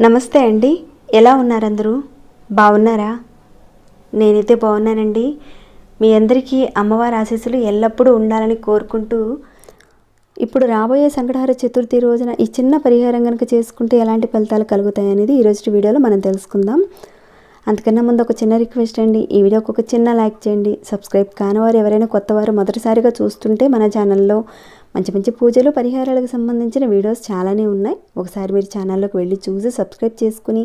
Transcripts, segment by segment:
నమస్తే అండి. ఎలా ఉన్నారందరూ? బాగున్నారా? నేనైతే బాగున్నానండి. మీ అందరికీ అమ్మవారి ఆశీస్సులు ఎల్లప్పుడూ ఉండాలని కోరుకుంటూ ఇప్పుడు రాబోయే సంకటహార చతుర్థి రోజున ఈ చిన్న పరిహారం కనుక చేసుకుంటే ఎలాంటి ఫలితాలు కలుగుతాయి అనేది ఈరోజు వీడియోలో మనం తెలుసుకుందాం. అంతకన్నా ముందు ఒక చిన్న రిక్వెస్ట్ అండి. ఈ వీడియోకి ఒక చిన్న లైక్ చేయండి. సబ్స్క్రైబ్ కానివారు ఎవరైనా కొత్తవారు మొదటిసారిగా చూస్తుంటే మన ఛానల్లో మంచి మంచి పూజలు పరిహారాలకు సంబంధించిన వీడియోస్ చాలానే ఉన్నాయి. ఒకసారి మీరు ఛానల్లోకి వెళ్ళి చూసి సబ్స్క్రైబ్ చేసుకుని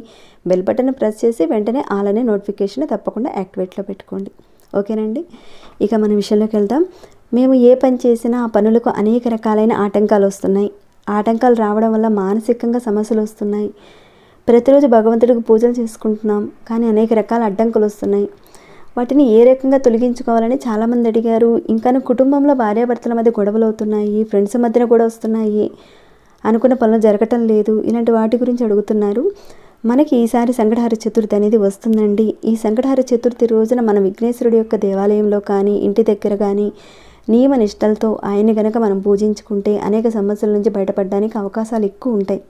బెల్ బటన్ ప్రెస్ చేసి వెంటనే ఆల్ అనే నోటిఫికేషన్ తప్పకుండా యాక్టివేట్లో పెట్టుకోండి. ఓకేనండి? ఇక మన విషయంలోకి వెళ్దాం. మేము ఏ పని చేసినా ఆ పనులకు అనేక రకాలైన ఆటంకాలు వస్తున్నాయి. ఆటంకాలు రావడం వల్ల మానసికంగా సమస్యలు వస్తున్నాయి. ప్రతిరోజు భగవంతుడికి పూజలు చేసుకుంటున్నాం. కానీ అనేక రకాల అడ్డంకులు వస్తున్నాయి. వాటిని ఏ రకంగా తొలగించుకోవాలని చాలామంది అడిగారు. ఇంకా కుటుంబంలో భార్యాభర్తల మధ్య గొడవలు అవుతున్నాయి. ఫ్రెండ్స్ మధ్యన కూడా వస్తున్నాయి. అనుకున్న పనులు జరగటం లేదు. ఇలాంటి వాటి గురించి అడుగుతున్నారు. మనకి ఈసారి సంకటహార చతుర్థి అనేది వస్తుందండి. ఈ సంకటహార చతుర్థి రోజున మన విఘ్నేశ్వరుడి యొక్క దేవాలయంలో కానీ ఇంటి దగ్గర కానీ నియమ నిష్టలతో ఆయన్ని గనక మనం పూజించుకుంటే అనేక సమస్యల నుంచి బయటపడడానికి అవకాశాలు ఎక్కువ ఉంటాయి.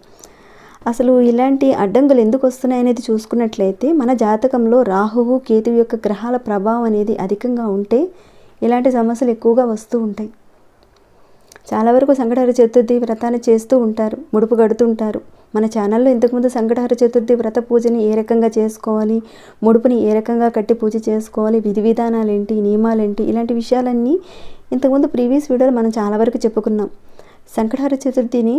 అసలు ఇలాంటి అడ్డంకులు ఎందుకు వస్తున్నాయనేది చూసుకున్నట్లయితే మన జాతకంలో రాహువు కేతువు యొక్క గ్రహాల ప్రభావం అనేది అధికంగా ఉంటే ఇలాంటి సమస్యలు ఎక్కువగా వస్తూ ఉంటాయి. చాలా వరకు సంకటహర చతుర్థి వ్రతాన్ని చేస్తూ ఉంటారు ముడుపు కడుతుంటారు మన ఛానల్లో ఇంతకుముందు సంకటహర చతుర్థి వ్రత పూజని ఏ రకంగా చేసుకోవాలి ముడుపుని ఏ రకంగా కట్టి పూజ చేసుకోవాలి విధి విధానాలు ఏంటి నియమాలేంటి ఇలాంటి విషయాలన్నీ ఇంతకుముందు ప్రీవియస్ వీడియోలో మనం చాలా వరకు చెప్పుకున్నాం. సంకటహార చతుర్థిని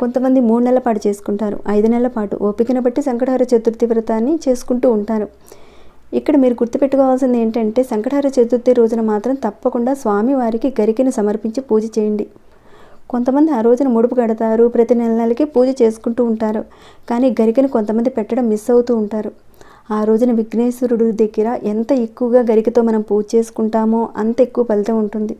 కొంతమంది మూడు నెలల పాటు చేసుకుంటారు. ఐదు నెలల పాటు ఓపికను బట్టి సంకటహార చతుర్థి వ్రతాన్ని చేసుకుంటూ ఉంటారు. ఇక్కడ మీరు గుర్తుపెట్టుకోవాల్సింది ఏంటంటే సంకటహార చతుర్థి రోజున మాత్రం తప్పకుండా స్వామివారికి గరికెను సమర్పించి పూజ చేయండి. కొంతమంది ఆ రోజున ముడుపు కడతారు ప్రతి నెల నెలకి పూజ చేసుకుంటూ ఉంటారు. కానీ గరికెను కొంతమంది పెట్టడం మిస్ అవుతూ ఉంటారు. ఆ రోజున విఘ్నేశ్వరుడు దగ్గర ఎంత ఎక్కువగా గరికతో మనం పూజ చేసుకుంటామో అంత ఎక్కువ ఫలితం ఉంటుంది.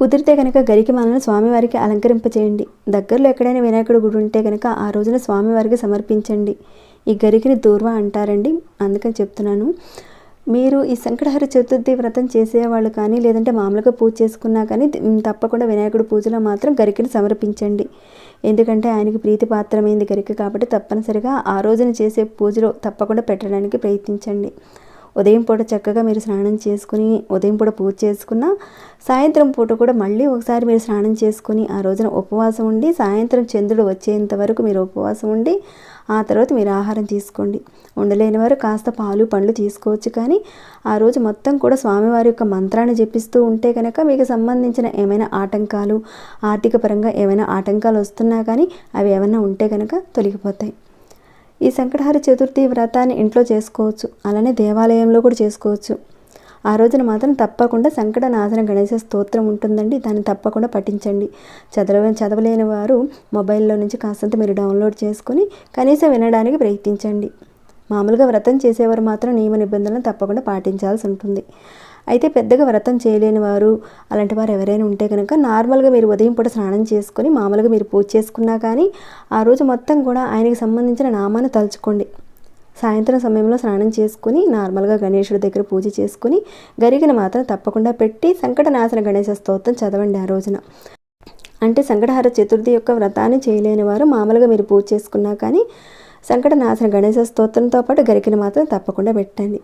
కుదిరితే కనుక గరికి మాలను స్వామివారికి అలంకరింపచేయండి. దగ్గరలో ఎక్కడైనా వినాయకుడు గుడి ఉంటే కనుక ఆ రోజున స్వామివారికి సమర్పించండి. ఈ గరికిని దూర్వ అంటారండి. అందుకని చెప్తున్నాను. మీరు ఈ సంకటహర చతుర్థి వ్రతం చేసేవాళ్ళు కానీ లేదంటే మామూలుగా పూజ చేసుకున్నా కానీ తప్పకుండా వినాయకుడి పూజలో మాత్రం గరికని సమర్పించండి. ఎందుకంటే ఆయనకి ప్రీతిపాత్రమైంది గరిక కాబట్టి తప్పనిసరిగా ఆ రోజున చేసే పూజలో తప్పకుండా పెట్టడానికి ప్రయత్నించండి. ఉదయం పూట చక్కగా మీరు స్నానం చేసుకుని ఉదయం పూట పూజ చేసుకున్న సాయంత్రం పూట కూడా మళ్ళీ ఒకసారి మీరు స్నానం చేసుకుని ఆ రోజున ఉపవాసం ఉండి సాయంత్రం చంద్రుడు వచ్చేంత వరకు మీరు ఉపవాసం ఉండి ఆ తర్వాత మీరు ఆహారం తీసుకోండి. ఉండలేని వారు కాస్త పాలు పండ్లు తీసుకోవచ్చు కానీ ఆ రోజు మొత్తం కూడా స్వామివారి యొక్క మంత్రాన్ని జపిస్తూ ఉంటే కనుక మీకు సంబంధించిన ఏమైనా ఆటంకాలు ఆర్థిక పరంగా ఏమైనా ఆటంకాలు వస్తున్నా కానీ అవి ఏమైనా ఉంటే కనుక తొలగిపోతాయి. ఈ సంకటహార చతుర్థి వ్రతాన్ని ఇంట్లో చేసుకోవచ్చు. అలానే దేవాలయంలో కూడా చేసుకోవచ్చు. ఆ రోజున మాత్రం తప్పకుండా సంకటనాశన గణేశ స్తోత్రం ఉంటుందండి. దాన్ని తప్పకుండా పఠించండి. చదవ చదవలేని వారు మొబైల్లో నుంచి కాస్తంత మీరు డౌన్లోడ్ చేసుకొని కనీసం వినడానికి ప్రయత్నించండి. మామూలుగా వ్రతం చేసేవారు మాత్రం నియమ నిబంధనలు తప్పకుండా పాటించాల్సి ఉంటుంది. అయితే పెద్దగా వ్రతం చేయలేని వారు అలాంటి వారు ఎవరైనా ఉంటే కనుక నార్మల్గా మీరు ఉదయం పూట స్నానం చేసుకొని మామూలుగా మీరు పూజ చేసుకున్నా కానీ ఆ రోజు మొత్తం కూడా ఆయనకి సంబంధించిన నామాన్ని తలుచుకోండి. సాయంత్రం సమయంలో స్నానం చేసుకుని నార్మల్గా గణేశుడి దగ్గర పూజ చేసుకుని గరిగిన మాత్రం తప్పకుండా పెట్టి సంకటనాశన గణేశ స్తోత్రం చదవండి ఆ రోజున. అంటే సంకటహార చతుర్థి యొక్క వ్రతాన్ని చేయలేని వారు మామూలుగా మీరు పూజ చేసుకున్నా కానీ సంకటనాశన గణేశ స్తోత్రంతో పాటు గరికిన మాత్రం తప్పకుండా పెట్టండి.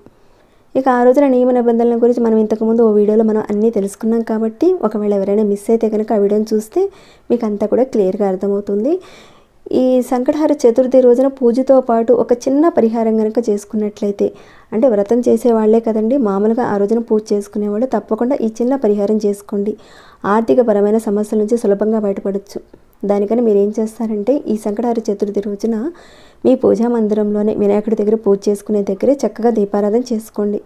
ఇక ఆ రోజున నియమ నిబంధనల గురించి మనం ఇంతకుముందు ఓ వీడియోలో మనం అన్నీ తెలుసుకున్నాం కాబట్టి ఒకవేళ ఎవరైనా మిస్ అయితే కనుక ఆ వీడియోని చూస్తే మీకు అంతా కూడా క్లియర్గా అర్థమవుతుంది. ఈ సంకటహార చతుర్థి రోజున పూజతో పాటు ఒక చిన్న పరిహారం కనుక చేసుకున్నట్లయితే అంటే వ్రతం చేసేవాళ్ళే కదండి మామూలుగా ఆ రోజున పూజ చేసుకునేవాళ్ళు తప్పకుండా ఈ చిన్న పరిహారం చేసుకోండి. ఆర్థికపరమైన సమస్యల నుంచి సులభంగా బయటపడవచ్చు దానికని మీరు ఏం చేస్తారంటే ఈ సంకటహార చతుర్థి రోజున మీ పూజా మందిరంలోనే వినాయకుడి దగ్గర పూజ చేసుకునే దగ్గరే చక్కగా దీపారాధన చేసుకోండి.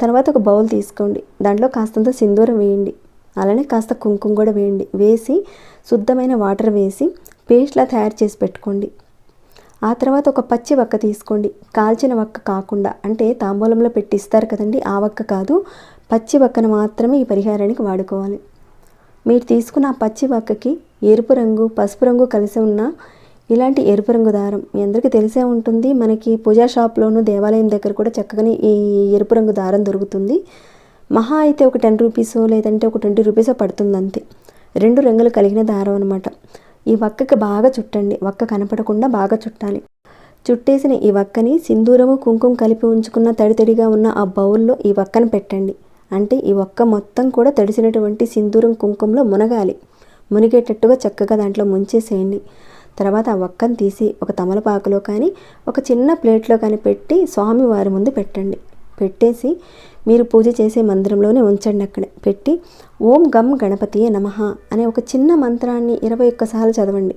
తర్వాత ఒక బౌల్ తీసుకోండి. దాంట్లో కాస్తంత సింధూరం వేయండి. అలానే కాస్త కుంకుమ కూడా వేయండి. వేసి శుద్ధమైన వాటర్ వేసి పేస్ట్లా తయారు చేసి పెట్టుకోండి. ఆ తర్వాత ఒక పచ్చి వక్క తీసుకోండి. కాల్చిన వక్క కాకుండా అంటే తాంబూలంలో పెట్టి ఇస్తారు కదండి ఆ వక్క కాదు పచ్చి వక్కను మాత్రమే ఈ పరిహారానికి వాడుకోవాలి. మీరు తీసుకున్న ఆ పచ్చి వక్కకి ఎరుపు రంగు పసుపు రంగు కలిసి ఉన్న ఇలాంటి ఎరుపు రంగు దారం. మీ అందరికీ తెలిసే ఉంటుంది మనకి పూజా షాప్లోను దేవాలయం దగ్గర కూడా చక్కగానే ఈ ఎరుపు రంగు దారం దొరుకుతుంది. మహా అయితే ఒక టెన్ రూపీసో లేదంటే ఒక ట్వంటీ రూపీసో పడుతుంది అంతే రెండు రంగులు కలిగిన దారం అనమాట ఈ వక్కకి బాగా చుట్టండి వక్క కనపడకుండా బాగా చుట్టాలి. చుట్టేసిన ఈ వక్కని సింధూరము కుంకుమ కలిపి ఉంచుకున్న తడి తడిగా ఉన్న ఆ బౌల్లో ఈ వక్కను పెట్టండి. అంటే ఈ వక్క మొత్తం కూడా తడిసినటువంటి సింధూరం కుంకుమలో మునగాలి. మునిగేటట్టుగా చక్కగా దాంట్లో ముంచేసేయండి. తర్వాత ఆ ఒక్కను తీసి ఒక తమలపాకులో కానీ ఒక చిన్న ప్లేట్లో కానీ పెట్టి స్వామివారి ముందు పెట్టండి. పెట్టేసి మీరు పూజ చేసే మందిరంలోనే ఉంచండి అక్కడ. పెట్టి ఓం గమ్ గణపతియే నమః అనే ఒక చిన్న మంత్రాన్ని ఇరవై ఒక్కసార్లు చదవండి.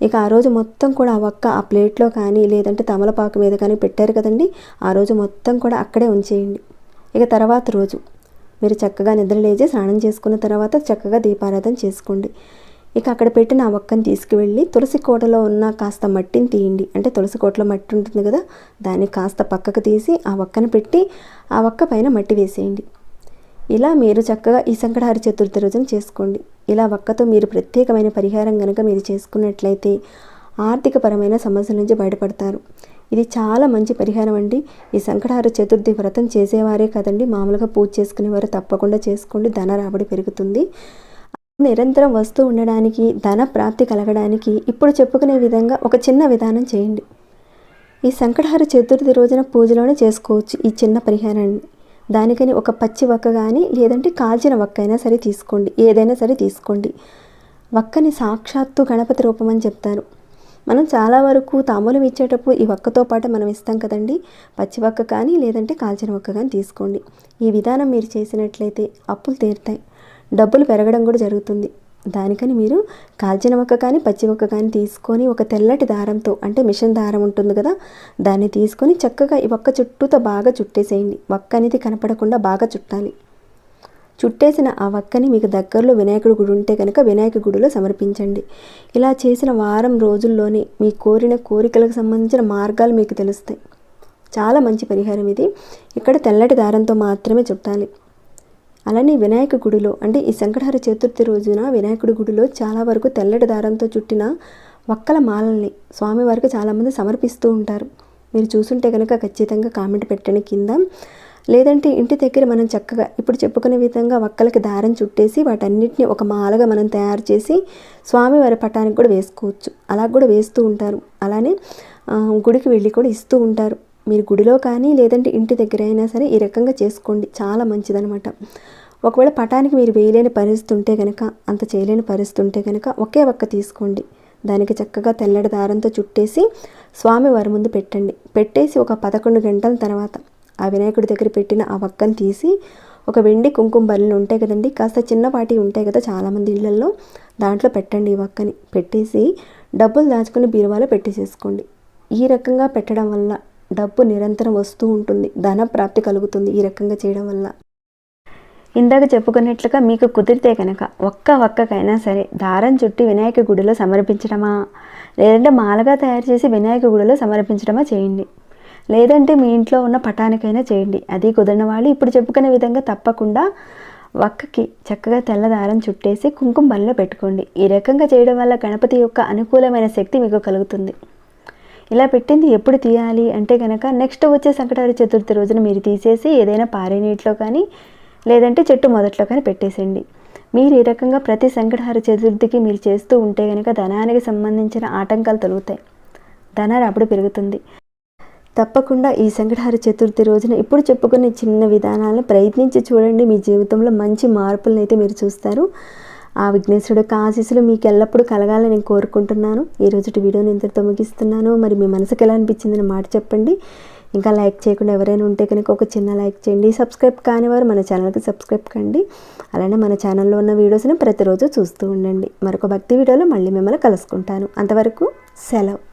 ఇక ఆ రోజు మొత్తం కూడా ఆ ఒక్క ఆ ప్లేట్లో కానీ లేదంటే తమలపాకు మీద కానీ పెట్టారు కదండి ఆ రోజు మొత్తం కూడా అక్కడే ఉంచేయండి. ఇక తర్వాత రోజు. మీరు చక్కగా నిద్రలేచి స్నానం చేసుకున్న తర్వాత చక్కగా దీపారాధన చేసుకోండి. ఇక అక్కడ పెట్టిన ఆ ఒక్కని తీసుకువెళ్ళి తులసి కోటలో ఉన్న కాస్త మట్టిని తీయండి. అంటే తులసి కోటలో మట్టి ఉంటుంది కదా దాన్ని కాస్త పక్కకు తీసి ఆ ఒక్కను పెట్టి ఆ ఒక్క పైన మట్టి వేసేయండి. ఇలా మీరు చక్కగా ఈ సంకటహారి చతుర్థి రోజున చేసుకోండి. ఇలా ఒక్కతో మీరు ప్రత్యేకమైన పరిహారం కనుక మీరు చేసుకున్నట్లయితే ఆర్థికపరమైన సమస్యల నుంచి బయటపడతారు. ఇది చాలా మంచి పరిహారం అండి. ఈ సంకటహార చతుర్థి వ్రతం చేసేవారే కదండి. మామూలుగా పూజ చేసుకునేవారు తప్పకుండా చేసుకోండి. ధన రాబడి పెరుగుతుంది. నిరంతరం వస్తూ ఉండడానికి ధన ప్రాప్తి కలగడానికి ఇప్పుడు చెప్పుకునే విధంగా ఒక చిన్న విధానం చేయండి. ఈ సంకటహార చతుర్థి రోజున పూజలోనే చేసుకోవచ్చు. ఈ చిన్న పరిహారాన్ని దానికని ఒక పచ్చి వక్క కానీ లేదంటే కాల్చిన వక్క అయినా సరే తీసుకోండి. ఏదైనా సరే తీసుకోండి. వక్కని సాక్షాత్తు గణపతి రూపం అని చెప్తారు. మనం చాలా వరకు తాంబూలం ఇచ్చేటప్పుడు ఈ వక్కతో పాటు మనం ఇస్తాం కదండి. పచ్చి వక్క కానీ లేదంటే కాల్చిన వక్క కానీ తీసుకోండి. ఈ విధానం మీరు చేసినట్లయితే అప్పులు తీరుతాయి. డబ్బులు పెరగడం కూడా జరుగుతుంది. దానికని మీరు కాల్చిన ఒక్క కానీ పచ్చి ఒక్క కానీ తీసుకొని ఒక తెల్లటి దారంతో అంటే మిషన్ దారం ఉంటుంది కదా దాన్ని తీసుకొని చక్కగా ఈ ఒక్క చుట్టూతో బాగా చుట్టేసేయండి. ఒక్క అనేది కనపడకుండా బాగా చుట్టాలి. చుట్టేసిన ఆ వక్కని మీకు దగ్గరలో వినాయకుడి గుడి ఉంటే కనుక వినాయక గుడిలో సమర్పించండి. ఇలా చేసిన వారం రోజుల్లోనే మీ కోరిన కోరికలకు సంబంధించిన మార్గాలు మీకు తెలుస్తాయి. చాలా మంచి పరిహారం ఇది. ఇక్కడ తెల్లటి దారంతో మాత్రమే చుట్టాలి అలానే వినాయక గుడిలో అంటే ఈ శంకటహర చతుర్థి రోజున వినాయకుడి గుడిలో చాలా వరకు తెల్లటి దారంతో చుట్టిన వక్కల మాలల్ని స్వామివారికి చాలామంది సమర్పిస్తూ ఉంటారు. మీరు చూసుంటే కనుక ఖచ్చితంగా కామెంట్ పెట్టండి కింద. లేదంటే ఇంటి దగ్గర మనం చక్కగా ఇప్పుడు చెప్పుకునే విధంగా ఒక్కలకి దారం చుట్టేసి వాటన్నిటిని ఒక మాలగా మనం తయారు చేసి స్వామివారి పటానికి కూడా వేసుకోవచ్చు. అలా కూడా వేస్తూ ఉంటారు. అలానే గుడికి వెళ్ళి కూడా ఇస్తూ ఉంటారు. మీరు గుడిలో కానీ లేదంటే ఇంటి దగ్గర అయినా సరే ఈ రకంగా చేసుకోండి. చాలా మంచిదనమాట ఒకవేళ పటానికి మీరు వేయలేని పరిస్థితి ఉంటే కనుక అంత చేయలేని పరిస్థితి ఉంటే కనుక ఒకే ఒక్క తీసుకోండి. దానికి చక్కగా తెల్లటి దారంతో చుట్టేసి స్వామివారి ముందు పెట్టండి. పెట్టేసి ఒక పదకొండు గంటల తర్వాత ఆ వినాయకుడి దగ్గర పెట్టిన ఆ వక్కను తీసి ఒక వెండి కుంకుమ బల్లు ఉంటాయి కదండి కాస్త చిన్నపాటి ఉంటాయి కదా చాలామంది ఇళ్ళలో దాంట్లో పెట్టండి ఈ వక్కని. పెట్టేసి డబ్బులు దాచుకుని బీరువాలో పెట్టేసేసుకోండి. ఈ రకంగా పెట్టడం వల్ల డబ్బు నిరంతరం వస్తూ ఉంటుంది ధన ప్రాప్తి కలుగుతుంది ఈ రకంగా చేయడం వల్ల. ఇందాక చెప్పుకున్నట్లుగా మీకు కుదిరితే కనుక ఒక్క ఒక్కకైనా సరే దారం చుట్టి వినాయక గుడిలో సమర్పించడమా? లేదంటే మాలగా తయారు చేసి వినాయక గుడిలో సమర్పించడమా చేయండి. లేదంటే మీ ఇంట్లో ఉన్న పటానికైనా చేయండి. అది కుదిరిన వాళ్ళు ఇప్పుడు చెప్పుకునే విధంగా తప్పకుండా వక్కకి చక్కగా తెల్ల దారం చుట్టేసి కుంకుమ బల్లో పెట్టుకోండి. ఈ రకంగా చేయడం వల్ల గణపతి యొక్క అనుకూలమైన శక్తి మీకు కలుగుతుంది. ఇలా పెట్టింది ఎప్పుడు తీయాలి అంటే కనుక నెక్స్ట్ వచ్చే సంకటారి చతుర్థి రోజున మీరు తీసేసి ఏదైనా పారే నీటిలో కానీ లేదంటే చెట్టు మొదట్లో కానీ పెట్టేసేయండి. మీరు ఈ రకంగా ప్రతి సంకటహార చతుర్థికి మీరు చేస్తూ ఉంటే కనుక ధనానికి సంబంధించిన ఆటంకాలు తొలుగుతాయి. ధన అప్పుడు పెరుగుతుంది. తప్పకుండా ఈ సంకటహార చతుర్థి రోజున ఇప్పుడు చెప్పుకునే చిన్న విధానాలను ప్రయత్నించి చూడండి. మీ జీవితంలో మంచి మార్పులను అయితే మీరు చూస్తారు. ఆ విఘ్నేశ్వరుడు ఆశీస్సులు మీకు ఎల్లప్పుడూ కలగాలని నేను కోరుకుంటున్నాను. ఈ వీడియోని ఇంతటితో ముగిస్తున్నాను. మరి మీ మనసుకు ఎలా అనిపించిందని మాట చెప్పండి. ఇంకా లైక్ చేయకుండా ఎవరైనా ఉంటే కనుక ఒక చిన్న లైక్ చేయండి. సబ్స్క్రైబ్ కానివారు మన ఛానల్కి సబ్స్క్రైబ్ కండి. అలానే మన ఛానల్లో ఉన్న వీడియోస్ని ప్రతిరోజు చూస్తూ ఉండండి. మరొక భక్తి వీడియోలో మళ్ళీ మిమ్మల్ని కలుసుకుంటాను. అంతవరకు సెలవు.